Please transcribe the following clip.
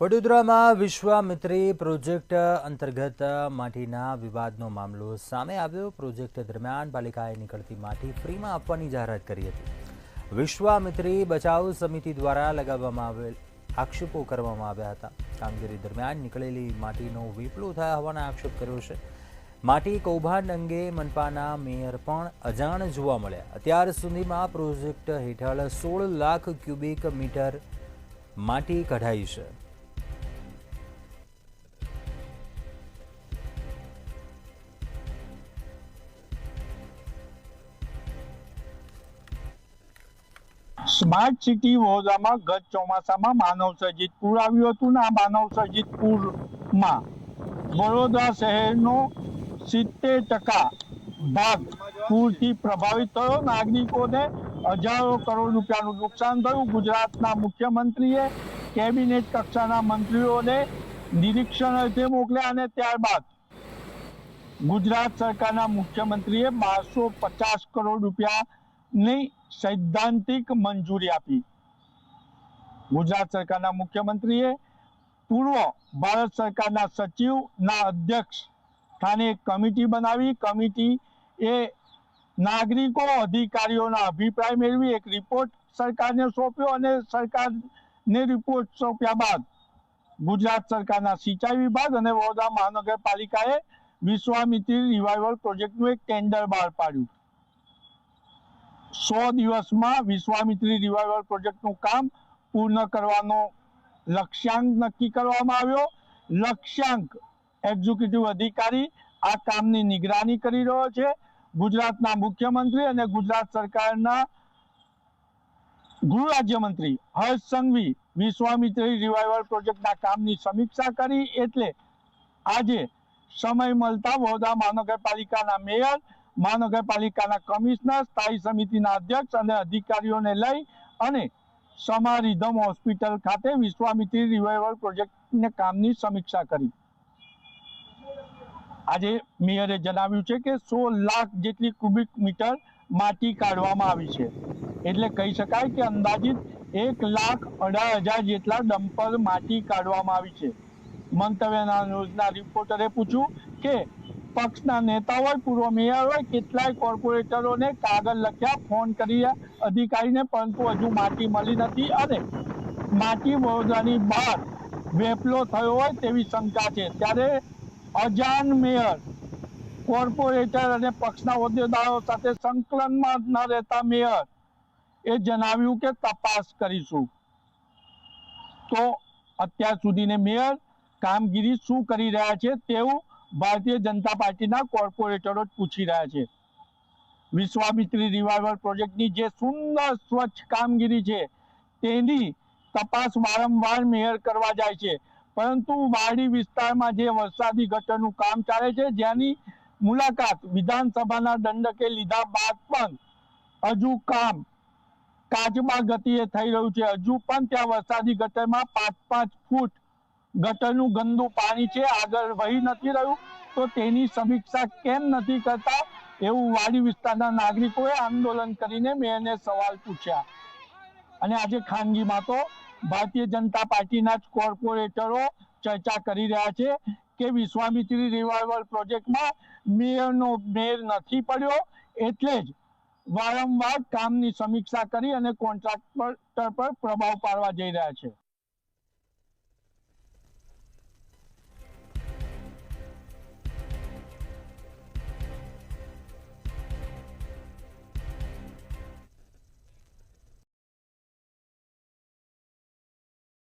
વડોદરામાં વિશ્વામિત્રી પ્રોજેક્ટ અંતર્ગત માટીના વિવાદનો મામલો સામે આવ્યો. પ્રોજેક્ટ દરમિયાન પાલિકાએ નીકળતી માટી ફ્રીમાં આપવાની જાહેરાત કરી હતી. વિશ્વામિત્રી બચાવ સમિતિ દ્વારા લગાવવામાં આવેલ આક્ષેપો કરવામાં આવ્યા હતા. કામગીરી દરમિયાન નીકળેલી માટીનો વિપલો થયા હોવાનો આક્ષેપ કર્યો છે. માટી કૌભાંડ અંગે મનપાના મેયર પણ અજાણ જોવા મળ્યા. અત્યાર સુધીમાં પ્રોજેક્ટ હેઠળ સોળ લાખ ક્યુબિક મીટર માટી કઢાઈ છે. સ્માર્ટ સિટી વડોદરામાં ગત ચોમાસામાં માનવ સર્જિત પૂર આવ્યું હતું ને આ માનવ સર્જિત પૂરમાં વડોદરા શહેરનો સિત્તેર ટકા ભાગ પૂરથી પ્રભાવિત થયો. નાગરિકોને હજારો કરોડ રૂપિયાનું નુકસાન થયું. ગુજરાતના મુખ્યમંત્રીએ કેબિનેટ કક્ષાના મંત્રીઓને નિરીક્ષણ અર્થે મોકલ્યા અને ત્યારબાદ ગુજરાત સરકારના મુખ્યમંત્રીએ બારસો પચાસ કરોડ રૂપિયાની સૈદ્ધાંતિક મંજૂરી આપી. ગુજરાત સરકારના મુખ્યમંત્રીએ પૂર્વ ભારત સરકારના સચિવના અધ્યક્ષ સ્થાને કમિટી બનાવી. કમિટી એ નાગરિકો અધિકારીઓના અભિપ્રાય મેળવી, એક રિપોર્ટ સરકારને સોંપ્યો અને સરકારને રિપોર્ટ સોંપ્યા બાદ ગુજરાત સરકારના સિંચાઈ વિભાગ અને વડોદરા મહાનગરપાલિકાએ વિશ્વામિત્રી રિવાઇવલ પ્રોજેક્ટનું એક ટેન્ડર બહાર પાડ્યું. સો દિવસમાં વિશ્વામિત્રી રિવાઇવલ પ્રોજેક્ટનું કામ પૂર્ણ કરવાનો લક્ષ્યાંક નક્કી કરવામાં આવ્યો. લક્ષ્યાંક એક્ઝિક્યુટિવ અધિકારી આ કામની નિગરાની કરી રહ્યો છે. ગુજરાતના મુખ્યમંત્રી અને ગુજરાત સરકારના ગૃહ રાજ્યમંત્રી હર્ષ સંઘવી વિશ્વામિત્રી રિવાઇવલ પ્રોજેક્ટના કામની સમીક્ષા કરી. એટલે આજે સમય મળતા વડોદરા મહાનગરપાલિકાના મેયર મહાનગરપાલિકાના કમિશનર, સ્થાયી સમિતિના અધ્યક્ષ અને અધિકારીઓને લઈ અને સમા રિધમ હોસ્પિટલ ખાતે વિશ્વામિત્રી રિવાઇવલ પ્રોજેક્ટને કામની સમીક્ષા કરી. આજે મેયરે જણાવ્યું છે કે સોળ લાખ જેટલી ક્યુબિક મીટર માટી કાઢવામાં આવી છે. એટલે કહી શકાય કે અંદાજિત એક લાખ અઢાર હજાર જેટલા ડમ્પર માટી કાઢવામાં આવી છે. મંતવ્યના ન્યૂઝના રિપોર્ટરે પૂછ્યું કે પક્ષના નેતા હોય, પૂર્વ મેયર હોય, કેટલાય કોર્પોરેટરોને કાગળ લખ્યા, ફોન કરી અધિકારીને પરંતુ હજુ માટી મળી નથી અને માટી વડોદરાની બહાર વેપલો થયો હોય તેવી શંકા છે. ત્યારે અજાન મેયર, કોર્પોરેટર અને પક્ષના હોદ્દેદારો સાથે સંકલનમાં ન રહેતા મેયર એ જણાવ્યું કે તપાસ કરીશું. તો અત્યાર સુધીને મેયર કામગીરી શું કરી રહ્યા છે તેવું ભારતીય જનતા પાર્ટીના કોર્પોરેટરો જ પૂછી રહ્યા છે. વિશ્વામિત્રી રિવાઇવલ પ્રોજેક્ટની જે સુંદર સ્વચ્છ કામગીરી છે, તેની તપાસ વારંવાર મેયર કરવા જાય છે. પરંતુ વાડી વિસ્તારમાં જે વરસાદી ગટરનું કામ ચાલે છે, જેની મુલાકાત વિધાનસભાના દંડકે લીધા બાદ પણ હજુ કામ કાચબા ગતિએ થઈ રહ્યું છે. હજુ પણ ત્યાં વરસાદી ગટરમાં પાંચ પાંચ ફૂટ ગટરનું ગંદુ પાણી છે, આગળ વહી નથી રહ્યું, તો તેની સમીક્ષા કેમ નથી કરતા? એવું વાડી વિસ્તારના નાગરિકોએ આંદોલન કરીને મેયરને સવાલ પૂછ્યા. અને આજે ખાનગીમાં તો ભારતીય જનતા પાર્ટીના જ કોર્પોરેટરો ચર્ચા કરી રહ્યા છે કે વિશ્વામિત્રી રિવાઇવલ પ્રોજેક્ટમાં મેયરનો મેર નથી પડ્યો, એટલે જ વારંવાર કામની સમીક્ષા કરી અને કોન્ટ્રાક્ટર પર પ્રભાવ પાડવા જઈ રહ્યા છે.